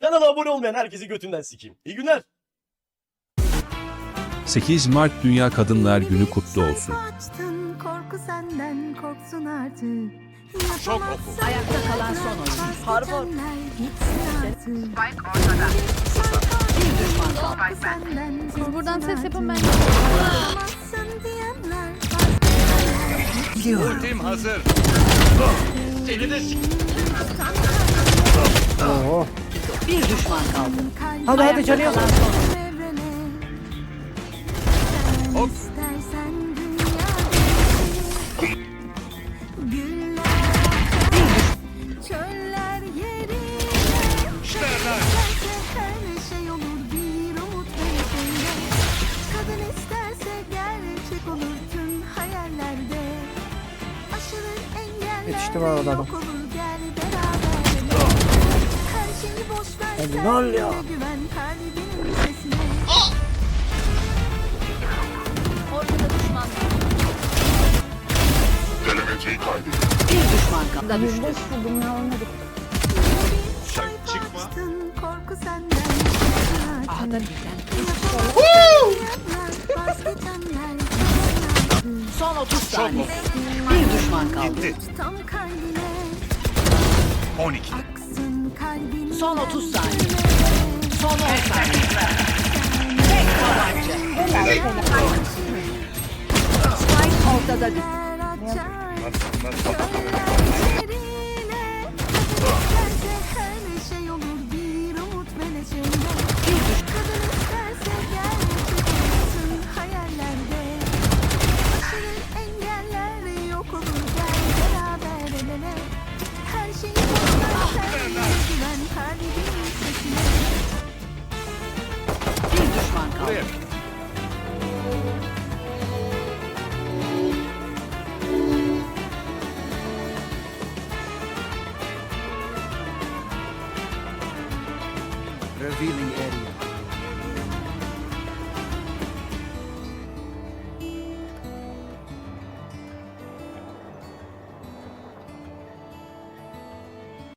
Kanala abone olmayan herkesi götünden sikeyim. İyi günler. 8 Mart Dünya Kadınlar Günü kutlu olsun. Açtın, korku senden korksun artık. Çok oku. Ayakta kalan son oyuncu. vazgeçenler gitsin artık. Siz buradan ses yapın ben. artık. Yapamazsın diyenler vazgeçenler Ultim hazır. Bir düşman kaldı. Hadi hadi canı yok. Hop. Yetiştim arada adam. ver sen Helal ya. kalbinin sesine Ortada düşman var. Bir düşman kaldı. Düştü. Şak çıkma. Korku senden korksun Son 30 saniye. Bir düşman kaldı. Gitti. tam kalbine 12. aksın kalbin Son 30 saniye. Son 10 saniye. Tek tabanca. Spike ortada bir. her düşman kaldı. Buraya. Revealing area.